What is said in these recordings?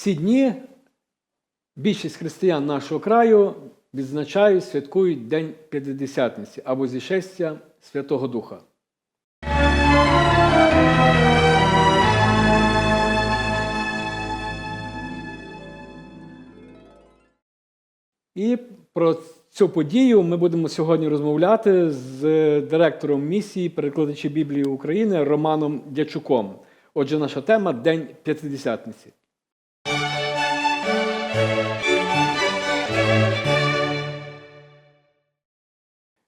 ці дні більшість християн нашого краю відзначають, святкують День П'ятидесятниці або зішестя Святого Духа. І про цю подію ми будемо сьогодні розмовляти з директором місії перекладачі Біблії України Романом Дячуком. Отже, наша тема День П'ятидесятниці.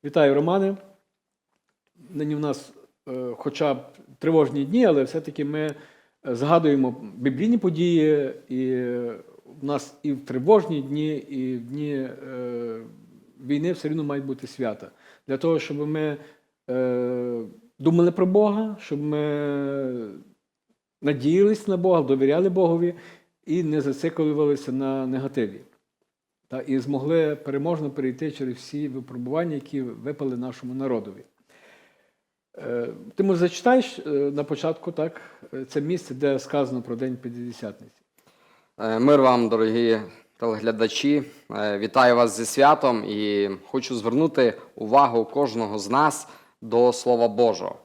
Вітаю, Романе. Нині в нас, е, хоча б тривожні дні, але все-таки ми е, згадуємо біблійні події, і в нас і в тривожні дні, і в дні е, війни все рівно мають бути свята. Для того, щоб ми думали про Бога, щоб ми надіялись на Бога, довіряли Богові і не зациклювалися на негативі. Та, і змогли переможно перейти через всі випробування, які випали нашому народові. Е, Ти може зачитаєш е, на початку так, е, це місце, де сказано про День П'ятидесятниці. Е, Мир вам, дорогі телеглядачі. Вітаю вас зі святом і хочу звернути увагу кожного з нас до Слова Божого.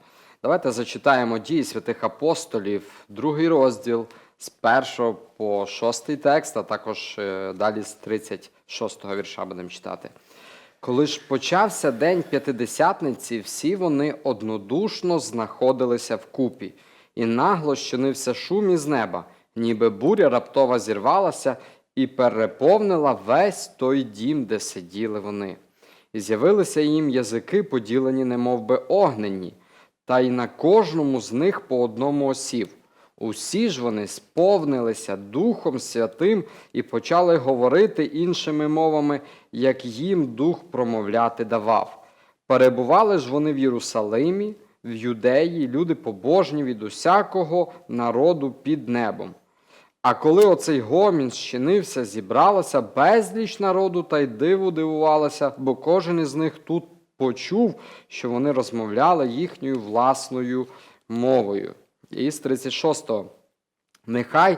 Давайте зачитаємо дії святих апостолів, другий розділ з 1 по 6 текст, а також е, далі з 36 вірша будемо читати. Коли ж почався день п'ятидесятниці, всі вони однодушно знаходилися вкупі, і нагло щинився шум із неба, ніби буря раптово зірвалася і переповнила весь той дім, де сиділи вони. І з'явилися їм язики, поділені, немов би огнені, та й на кожному з них по одному осів. Усі ж вони сповнилися Духом Святим і почали говорити іншими мовами, як їм дух промовляти давав. Перебували ж вони в Єрусалимі, в Юдеї, люди побожні від усякого народу під небом. А коли оцей гомін щинився, зібралося безліч народу та й диву дивувалося, бо кожен із них тут почув, що вони розмовляли їхньою власною мовою. І з 36-го. Нехай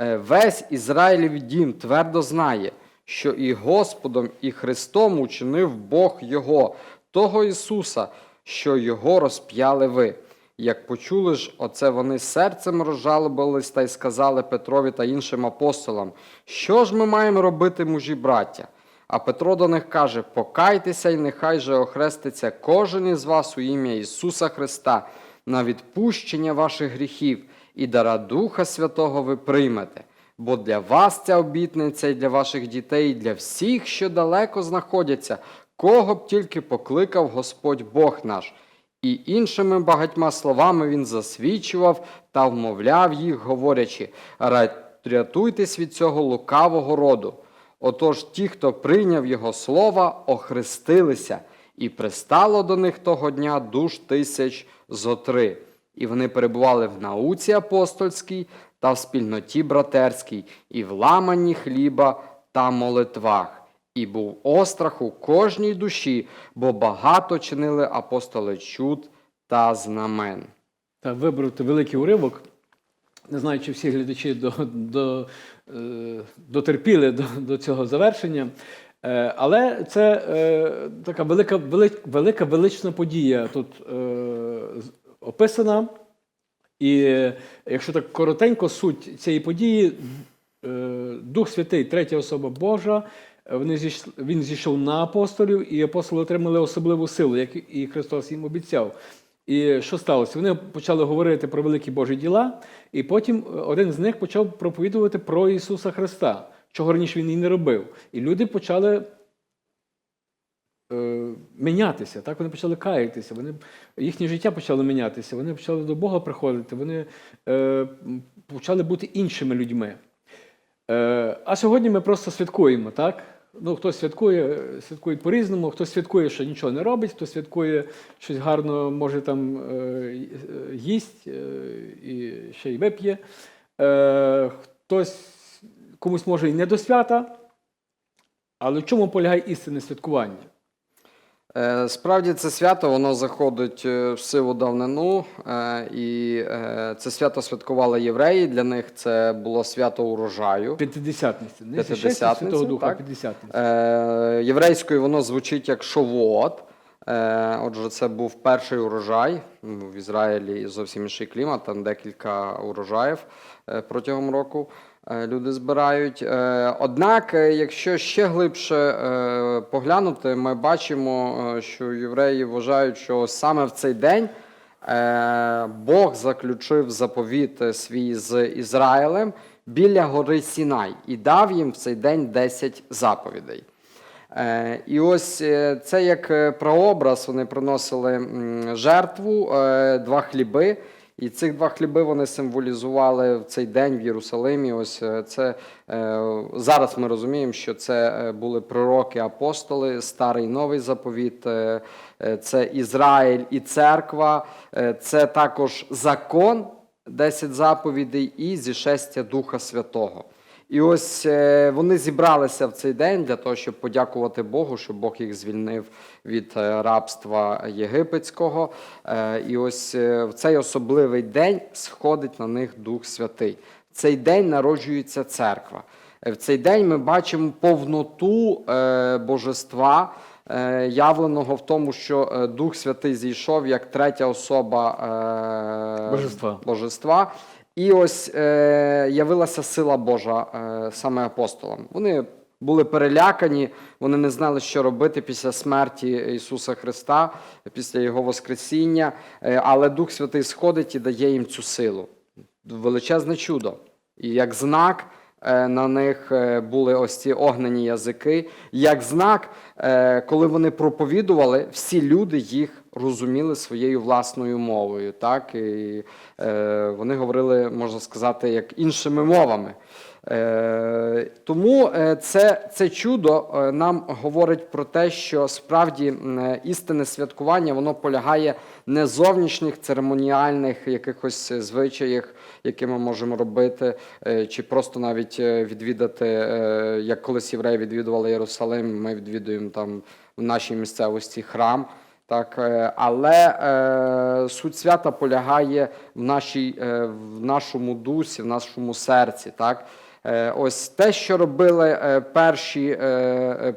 е, весь Ізраїлів дім твердо знає, що і Господом, і Христом учинив Бог Його, того Ісуса, що Його розп'яли ви. Як почули ж, оце вони серцем розжалобились та й сказали Петрові та іншим апостолам, що ж ми маємо робити, мужі браття? А Петро до них каже: Покайтеся, і нехай же охреститься кожен із вас у ім'я Ісуса Христа на відпущення ваших гріхів, і дара Духа Святого ви приймете. Бо для вас ця обітниця і для ваших дітей, і для всіх, що далеко знаходяться, кого б тільки покликав Господь Бог наш. І іншими багатьма словами він засвідчував та вмовляв їх, говорячи: рятуйтесь від цього лукавого роду. Отож ті, хто прийняв його слова, охрестилися, і пристало до них того дня душ тисяч зо три. І вони перебували в науці апостольській та в спільноті братерській, і в ламанні хліба та молитвах. І був острах у кожній душі, бо багато чинили апостоли чуд та знамен. Та вибрати великий уривок. Не знаю, чи всі глядачі до, до, е, дотерпіли до, до цього завершення. Е, Але це е, така велика, велика, велична подія тут е, описана. І якщо так коротенько, суть цієї події, Дух Святий, третя особа Божа, він зійшов на апостолів, і апостоли отримали особливу силу, як і Христос їм обіцяв. І що сталося? Вони почали говорити про великі Божі діла, і потім один з них почав проповідувати про Ісуса Христа, чого раніше він і не робив. І люди почали е, мінятися. Так? Вони почали каятися, вони, їхнє життя почало мінятися, вони почали до Бога приходити, вони е, почали бути іншими людьми. Е, а сьогодні ми просто святкуємо, так? Ну, хтось святкує, святкує по-різному, хтось святкує, що нічого не робить, хтось святкує щось гарно, може там е, їсть е, і ще й вип'є. Е, хтось комусь може і не до свята. Але в чому полягає істинне святкування? Е, Справді це свято воно заходить е, в сиву давнину, е, і е, це свято святкували євреї. Для них це було свято урожаю. П'ятидесятниця. Не П'ятидесятниця, Святого Святого Духа, так. п'ятдесятниця. Е, Єврейською воно звучить як шовуот. Е, Отже, це був перший урожай. В Ізраїлі зовсім інший клімат, там декілька урожаїв протягом року люди збирають. Е, Однак, е, якщо ще глибше е, поглянути, ми бачимо, е, що євреї вважають, що саме в цей день е, Бог заключив заповіт е, свій з Ізраїлем біля гори Сінай і дав їм в цей день 10 заповідей. Е, І ось е, це як е, прообраз, вони приносили жертву, е, два хліби. І цих два хліби вони символізували в цей день в Єрусалимі. Ось е, це е, зараз ми розуміємо, що це е, були пророки, апостоли, старий новий заповіт, це Ізраїль і церква, це також закон, 10 заповідей і зішестя Духа Святого. І ось е, вони зібралися в цей день для того, щоб подякувати Богу, що Бог їх звільнив від е, рабства єгипетського. Е, І ось в цей особливий день сходить на них Дух Святий. В цей день народжується церква. В цей день ми бачимо повноту божества, явленого в тому, що Дух Святий зійшов як третя особа Божества. божества. І ось е, явилася сила Божа е, саме апостолам. Вони були перелякані, вони не знали, що робити після смерті Ісуса Христа, після Його Воскресіння. Е, але Дух Святий сходить і дає їм цю силу. Величезне чудо. І як знак е, на них е, були ось ці огнені язики. Як знак, е, коли вони проповідували, всі люди їх розуміли своєю власною мовою. Так? І е, вони говорили, можна сказати, як іншими мовами. Е, тому е, це, це чудо е, нам говорить про те, що справді істинне святкування воно полягає не зовнішніх церемоніальних якихось звичаях, які ми можемо робити, е, чи просто навіть відвідати, як колись євреї відвідували Єрусалим, ми відвідуємо там в нашій місцевості храм. Так, е, але е, суть свята полягає в, нашій, е, в нашому дусі, в нашому серці. Так? Е, ось те, що робили е, перші е, е,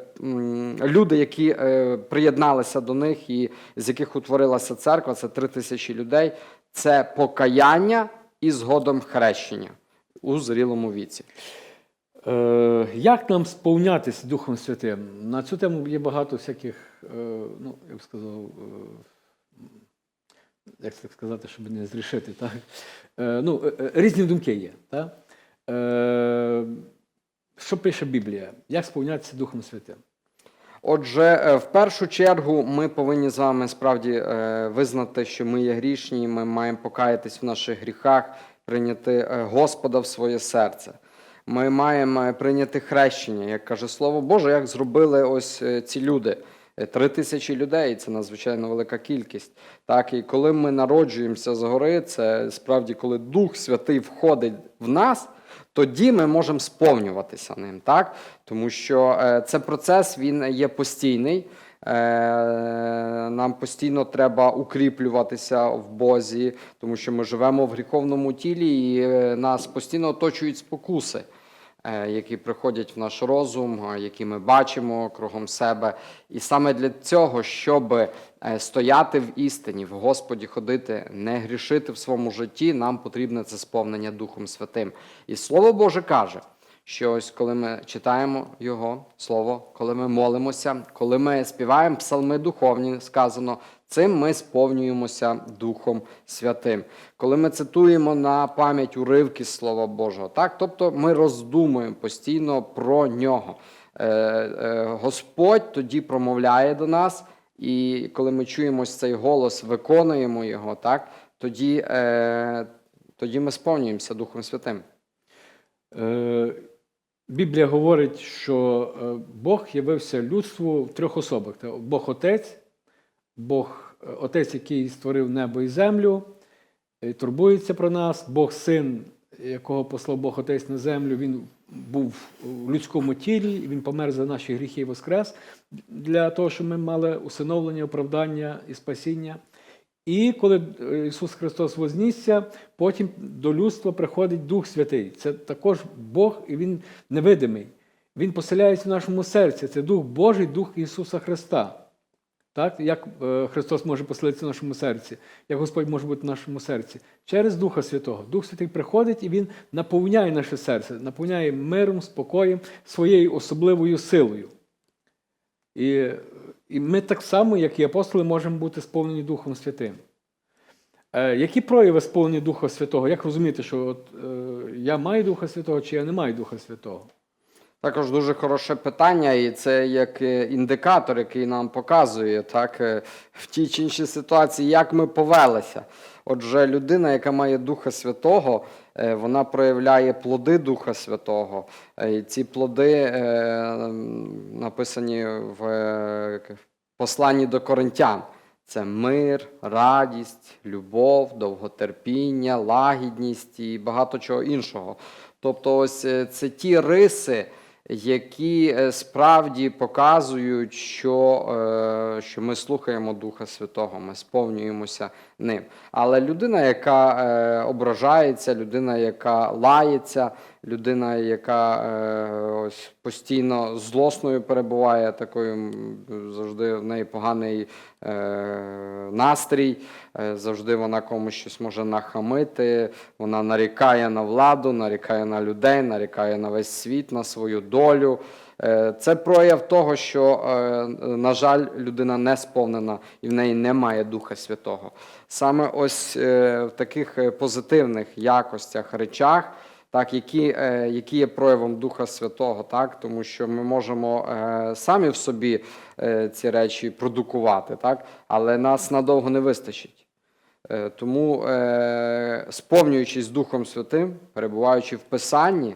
люди, які е, приєдналися до них і з яких утворилася церква, це три тисячі людей, це покаяння і згодом хрещення у зрілому віці. Е, як нам сповнятися Духом Святим? На цю тему є багато всяких, е, ну, я б сказав, е, як це сказати, щоб не зрішити, так? Ну, різні думки є. Так? Що пише Біблія? Як сповнятися Духом Святим? Отже, в першу чергу ми повинні з вами справді визнати, що ми є грішні, ми маємо покаятись в наших гріхах, прийняти Господа в своє серце. Ми маємо прийняти хрещення, як каже Слово Боже, як зробили ось е, ці люди. Е, Три тисячі людей це надзвичайно велика кількість. Так, і коли ми народжуємося згори, це справді коли Дух Святий входить в нас, тоді ми можемо сповнюватися ним, так? Тому що е, це процес він є постійний. Е, нам постійно треба укріплюватися в Бозі, тому що ми живемо в гріховному тілі, і е, нас постійно оточують спокуси е, які приходять в наш розум, які ми бачимо кругом себе. І саме для цього, щоб стояти в істині, в Господі ходити, не грішити в своєму житті, нам потрібне це сповнення Духом Святим. І Слово Боже каже, що ось коли ми читаємо Його Слово, коли ми молимося, коли ми співаємо псалми духовні, сказано, цим ми сповнюємося Духом Святим. Коли ми цитуємо на пам'ять уривки Слова Божого, так, тобто ми роздумуємо постійно про нього. Е, е, Господь тоді промовляє до нас, і коли ми чуємо цей голос, виконуємо його, так, тоді, е, тоді ми сповнюємося Духом Святим. Біблія говорить, що е, Бог явився людству в трьох особах: Бог Отець, Бог е, Отець, який створив небо і землю, і турбується про нас, Бог Син, якого послав Бог Отець на землю, він був у людському тілі, він помер за наші гріхи і воскрес для того, щоб ми мали усиновлення, оправдання і спасіння. І коли е, Ісус Христос вознісся, потім до людства приходить Дух Святий. Це також Бог, і Він невидимий. Він поселяється в нашому серці. Це Дух Божий, Дух Ісуса Христа. Так? Як е, Христос може поселитися в нашому серці, як Господь може бути в нашому серці? Через Духа Святого. Дух Святий приходить і Він наповняє наше серце, наповняє миром, спокоєм, своєю особливою силою. І, і ми так само, як і апостоли, можемо бути сповнені Духом Святим. Е, які прояви сповнені Духа Святого? Як розуміти, що от, е, я маю Духа Святого чи я не маю Духа Святого? Також дуже хороше питання, і це як е, індикатор, який нам показує так, е, в тій чи іншій ситуації, як ми повелися. Отже, людина, яка має Духа Святого, е, вона проявляє плоди Духа Святого. І ці плоди написані в посланні до коринтян. Це мир, радість, любов, довготерпіння, лагідність і багато чого іншого. Тобто, ось це ті риси, які е, справді показують, що, е, що ми слухаємо Духа Святого, ми сповнюємося ним. Але людина, яка е, ображається, людина, яка лається, людина, яка е, ось постійно злосною перебуває, такою завжди в неї поганий е, настрій, е, завжди вона комусь щось може нахамити, вона нарікає на владу, нарікає на людей, нарікає на весь світ, на свою долю. Це прояв того, що, на жаль, людина не сповнена і в неї немає Духа Святого. Саме ось в таких позитивних якостях, речах, так, які, е, які є проявом Духа Святого, так, тому що ми можемо е, самі в собі е, ці речі продукувати, так, але нас надовго не вистачить. Тому, сповнюючись Духом Святим, перебуваючи в Писанні,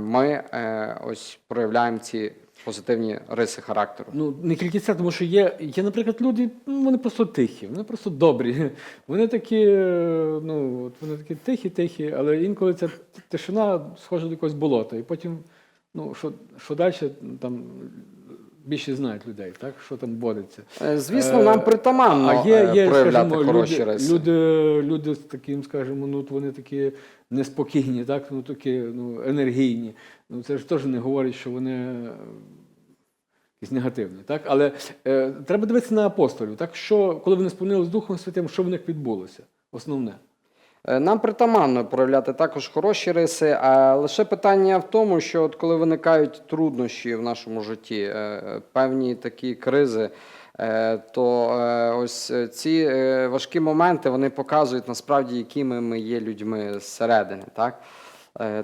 ми ось проявляємо ці позитивні риси характеру. Ну, не тільки це, тому що є, є, наприклад, люди, ну, вони просто тихі, вони просто добрі. Вони такі, е, ну, от вони такі тихі, тихі, але інколи ця тишина схожа до якогось болота. І потім, ну, що, що далі, там більше знають людей, так? що там бодиться. Е, Звісно, нам притаманно а є, е, є проявляти скажімо, хороші люди, риси. люди, люди з таким, скажімо, ну, вони такі неспокійні, так? ну, такі ну, енергійні. Ну, це ж теж не говорить, що вони е, якісь негативні. Так? Але е, треба дивитися на апостолів. Так? Що, коли вони сповнилися Духом Святим, що в них відбулося? Основне. Е, Нам притаманно проявляти також хороші риси, а лише питання в тому, що от коли виникають труднощі в нашому житті, е, певні такі кризи, е, то ось ці важкі моменти вони показують насправді, якими ми є людьми зсередини. Так?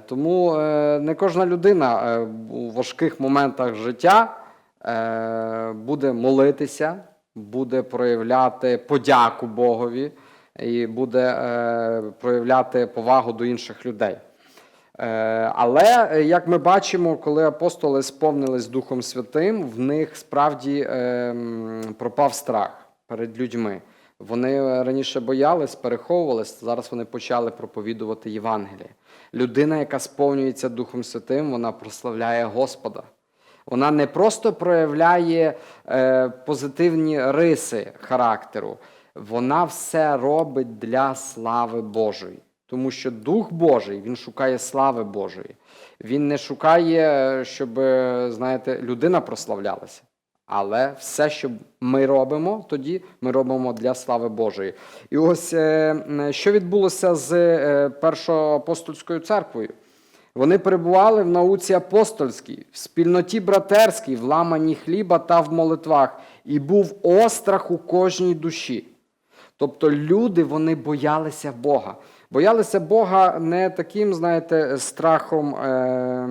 Тому не кожна людина у важких моментах життя буде молитися, буде проявляти подяку Богові і буде е, проявляти повагу до інших людей. Е, але, е, як ми бачимо, коли апостоли сповнились Духом Святим, в них справді пропав страх перед людьми. Вони раніше боялись, переховувались, зараз вони почали проповідувати Євангеліє. Людина, яка сповнюється Духом Святим, вона прославляє Господа. Вона не просто проявляє позитивні риси характеру, вона все робить для слави Божої. Тому що Дух Божий він шукає слави Божої. Він не шукає, е, щоб, е, знаєте, людина прославлялася. Але все, що ми робимо, тоді ми робимо для слави Божої. І ось е, що відбулося з е, першою апостольською церквою. Вони перебували в науці апостольській, в спільноті братерській, в ламанні хліба та в молитвах, і був острах у кожній душі. Тобто люди вони боялися Бога. Боялися Бога не таким, знаєте, страхом, е,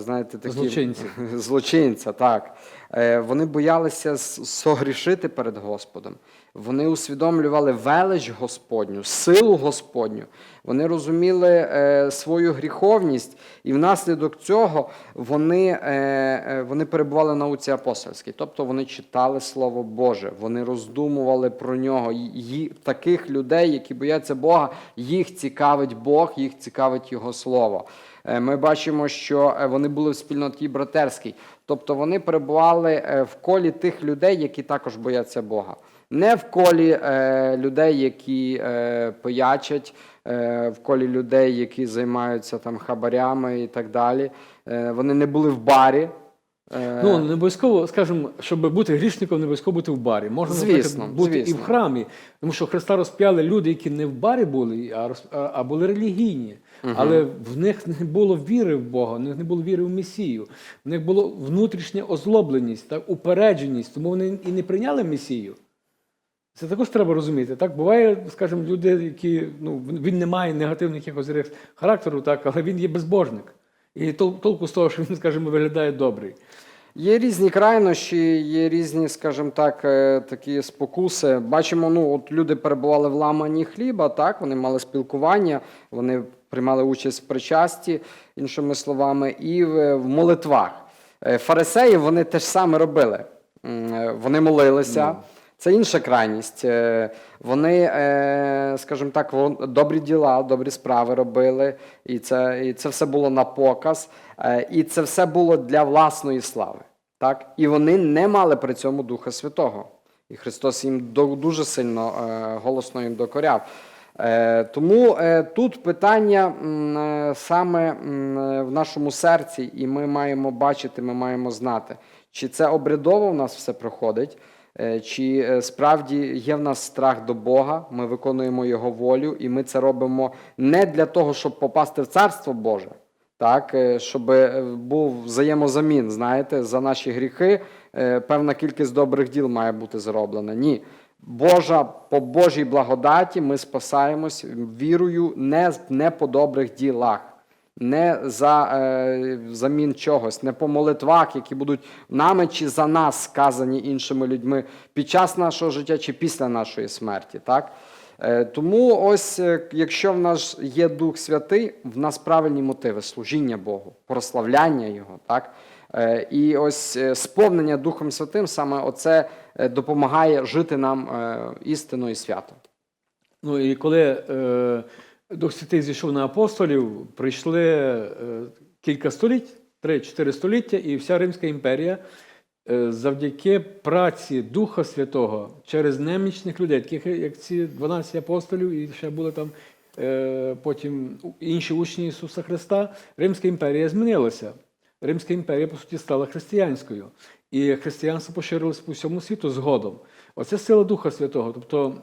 знаєте, таким, Злочинця. злочинця, так. Е, вони боялися согрішити перед Господом. Вони усвідомлювали велич Господню, силу Господню. Вони розуміли е, свою гріховність, і внаслідок цього вони, е, вони перебували в науці апостольській. Тобто вони читали Слово Боже, вони роздумували про нього. Ї- таких людей, які бояться Бога, їх цікавить Бог, їх цікавить Його Слово. Е, Ми бачимо, що е, вони були в спільноті братерській, тобто вони перебували е, в колі тих людей, які також бояться Бога. Не в колі е, людей, які е, пиячать, е, в колі людей, які займаються там хабарями і так далі. Е, вони не були в барі. Е, Ну, не обов'язково, скажімо, щоб бути грішником, не обов'язково бути в барі. Можна Звісно, бути і в храмі. Тому що Христа розп'яли люди, які не в барі були, а, а, були релігійні. Але в них не було віри в Бога, в них не було віри в Месію. В них було внутрішня озлобленість, так, упередженість, тому вони і не прийняли Месію. Це також треба розуміти. Так буває, скажімо, люди, які ну він не має негативних якихось характеру, так, але він є безбожник. І толку з того, що він, скажімо, виглядає добрий. Є різні крайнощі, є різні, скажімо так, е, такі спокуси. Бачимо, ну от люди перебували в ламанні хліба, так вони мали спілкування, вони приймали участь в причасті, іншими словами, і в, молитвах. Е, Фарисеї вони те ж саме робили. Е, Вони молилися. Це інша крайність. Е, Вони, е, скажімо так, добрі діла, добрі справи робили, і це, і це все було на показ, е, і це все було для власної слави. Так? І вони не мали при цьому Духа Святого. І Христос їм дуже сильно голосно їм докоряв. Тому тут питання саме в нашому серці, і ми маємо бачити, ми маємо знати, чи це обрядово в нас все проходить, чи е, справді є в нас страх до Бога, ми виконуємо Його волю, і ми це робимо не для того, щоб попасти в Царство Боже, так, е, щоб е, був взаємозамін, знаєте, за наші гріхи е, певна кількість добрих діл має бути зроблена. Ні. Божа, по Божій благодаті ми спасаємось вірою не, не по добрих ділах, не за е, замін чогось, не по молитвах, які будуть нами чи за нас сказані іншими людьми під час нашого життя чи після нашої смерті. Так? Е, Тому ось, е, якщо в нас є Дух Святий, в нас правильні мотиви служіння Богу, прославляння Його. Так? Е, І ось е, сповнення Духом Святим саме оце е, допомагає жити нам е, істиною і свято. Ну і коли е, Дух Святий зійшов на апостолів, прийшли е, кілька століть, 3-4 століття, і вся Римська імперія е, завдяки праці Духа Святого через немічних людей, таких як ці 12 апостолів, і ще були там е, потім інші учні Ісуса Христа, Римська імперія змінилася. Римська імперія, по суті, стала християнською. І християнство поширилося по всьому світу згодом. Оце сила Духа Святого. Тобто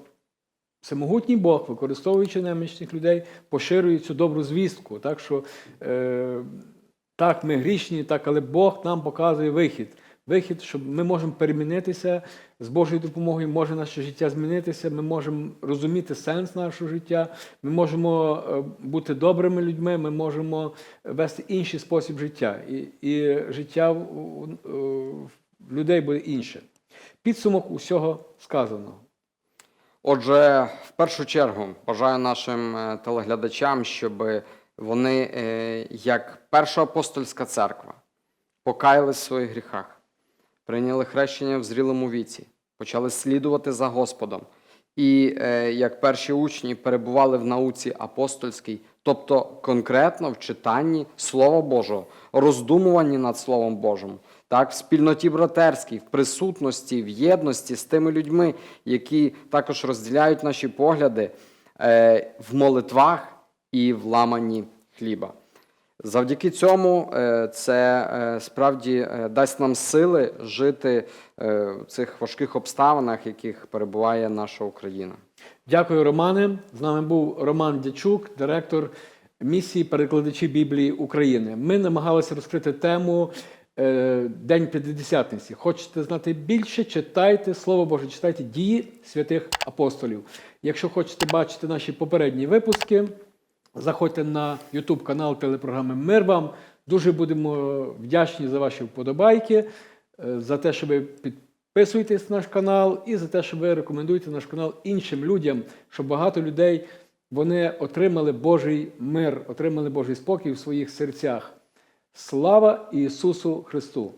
Всемогутній Бог, використовуючи немічних людей, поширює цю добру звістку. Так що е, так, ми грішні, так, але Бог нам показує вихід. Вихід, щоб ми можемо перемінитися з Божою допомогою, може наше життя змінитися, ми можемо розуміти сенс нашого життя, ми можемо е, бути добрими людьми, ми можемо вести інший спосіб життя. І, і життя в людей буде інше. Підсумок усього сказаного. Отже, в першу чергу бажаю нашим е, телеглядачам, щоб вони, е, як перша апостольська церква, покаялись в своїх гріхах, прийняли хрещення в зрілому віці, почали слідувати за Господом. І е, як перші учні перебували в науці апостольській, тобто конкретно в читанні Слова Божого, роздумуванні над Словом Божим, так, в спільноті братерській, в присутності, в єдності з тими людьми, які також розділяють наші погляди е, в молитвах і в ламанні хліба. Завдяки цьому е, це е, справді е, дасть нам сили жити в цих важких обставинах, в яких перебуває наша Україна. Дякую, Романе. З нами був Роман Дячук, директор місії перекладачі Біблії України. Ми намагалися розкрити тему День П'ятидесятниці. Хочете знати більше? Читайте Слово Боже, читайте дії святих апостолів. Якщо хочете бачити наші попередні випуски, заходьте на YouTube канал телепрограми Мир вам. Дуже будемо вдячні за ваші вподобайки, е, за те, що ви під- підписуйтесь на наш канал і за те, що ви рекомендуєте наш канал іншим людям, щоб багато людей вони отримали Божий мир, отримали Божий спокій в своїх серцях. Слава Ісусу Христу!